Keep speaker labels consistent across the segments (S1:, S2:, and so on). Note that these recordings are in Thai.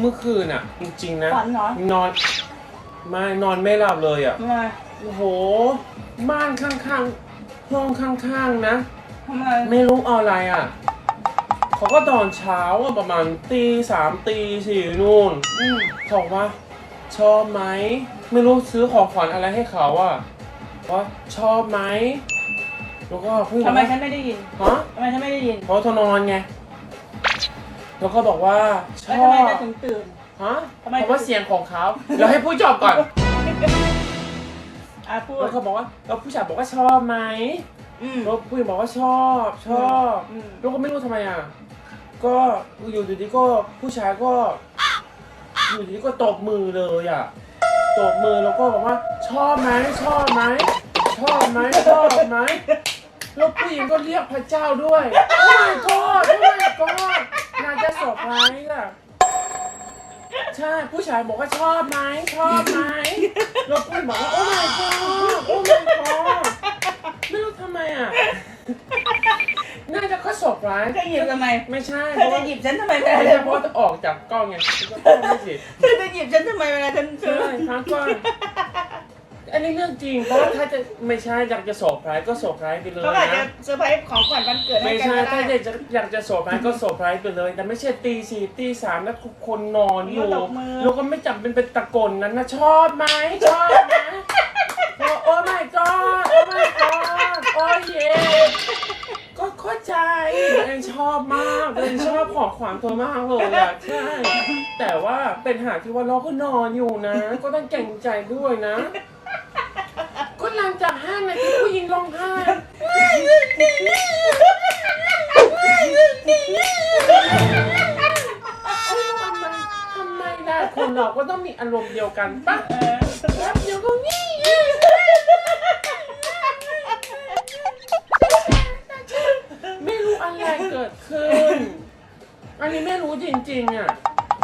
S1: เมื่อคืนอะ จริงๆนะ
S2: ฝันเหรอ น
S1: อนไม่ นอนไม่หลับเลยอะ
S2: ทำไม
S1: โอ้โหม่านข้างๆห้องข้างๆนะ
S2: ทำไม
S1: ไม่รู้เอาอะไรอะ เขาก็ตอนเช้าอะประมาณตีสามตีสี่นู่น
S2: อืม
S1: บอกว่า ชอบไหม ไม่รู้ซื้อของขวัญอะไรให้เขาอะว่าชอบไหมแล้วก็เพิ่ง
S2: ทำไมฉันไม่ได้ยิน
S1: ฮะ
S2: ทำไมฉันไม่ได้ยิน
S1: เพราะเธอนอนไง แล้วก็บอกว่าช
S2: แล้ว
S1: อ
S2: ทำไม
S1: บ
S2: เธอถึงตื่น
S1: ฮะ
S2: ทำไม
S1: เพราะว่าเสียงของเขาแล้วให้พูดจบก่อน
S2: อะพูด
S1: แล้วเขาบอกว่าแล้วผู้ชายบอกว่าชอบไหม
S2: อืม
S1: แล้วผู้หญิงบอกว่าชอบชอบ
S2: อืม
S1: แล้วก็ไม่รู้ทำไมอะก็อยู่ดีๆก็ผู้ชายก็ อยู่ดีๆก็ตบมือเลยอะตบมือแล้วก็บอกว่า ชอบไหมชอบไหมชอบไหมชอบไหมแล้วผู้หญิงก็เรียกพระเจ้าด้วยโอ้ my god โอ้ my god น่าจะเซอร์ไพรส์อะ ใช่ ผู้ชายบอกว่าชอบไหมชอบไหมแล้วผู้หญิงบอกว่าโอ้ my god โอ้ my god ไม่รู้ทำไมอะ น่าจะเขาเซอร์ไพรส์
S2: เธอหยิบทำไม
S1: ไม่ใช่
S2: เธอจะหยิบฉันทำไมเว
S1: ไม่
S2: ลา
S1: ใช่
S2: เธอ
S1: เพ
S2: พู
S1: ราะ
S2: ด
S1: จะออกจากกล้องไงก็ไม่สิ
S2: เธอจะหยิบฉันทำไมเวลาฉันเธ
S1: ใช่
S2: อ
S1: พักก่อน อันนี้เรื่องจริง เพราะว่าถ้าจะไม่ใช่อยากจะเซอร์ไพรส์ก็เซอร์ไพรส์ไปเลย
S2: เขาอาจจะ
S1: นะ
S2: เซอร์ไพรส์ของขวัญวันเกิดให้
S1: ไม่
S2: กัน
S1: ใช่
S2: ก็
S1: ถ้า
S2: ได้
S1: จะอยากจะเซอร์ไพรส์ก็เซอร์ไพรส์ไปเลย แต่ไม่ใช่ตีสี่ตีสามแล้วทุกคนนอนอยู่
S2: แล้วตบมือ
S1: แล้วก็ไม่จำเป็นเป็นตะโกนนั้นนะชอบไหมชอบไหมบอกโอ้ my god โอ้ my god โอ้เย่ก็เข้าใจตัวเองชอบมากตัวเองชอบของขวัญตัวมากเลยอะใช่ แต่ว่าเป็นหาที่ว่าเราก็นอนอยู่นะ ก็ต้องเก่งใจด้วยนะ ก็หลังจากห้านาทีผู้หญิง ร้องไห้ทำไมทำไมได้คนเราก็ต้องมีอารมณ์เดียวกันปะ
S2: เออ
S1: แป๊บเดียวก็งี้ไม่รู้อะไรเกิดขึ้น อันนี้ไม่รู้จริงๆอะ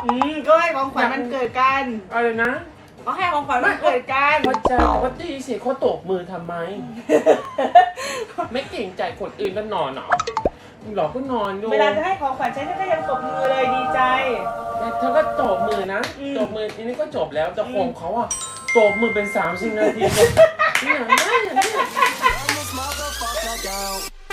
S2: อืมก็ให้ของขวัญวันเกิดกัน
S1: อะไรนะ
S2: ขาให้ของขวัญมาเกิดกัน
S1: พอใจ้าว่าตีสิเขาตบมือทำไม ไม่เก่งใจคนอื่นก็นอนเหรอหลอกก็นอนอยู่
S2: เวลาจะให้ของขวัญฉันฉันก็ยังตบมือเลยดีใจ
S1: เธอก็ตบมือนะ
S2: อื
S1: ตบมืออันนี้ก็จบแล้วแต่ของเขาอะตบมือเป็นสามสิบนาทีเนี่ยเนี่ยเนี่ย
S3: Almost.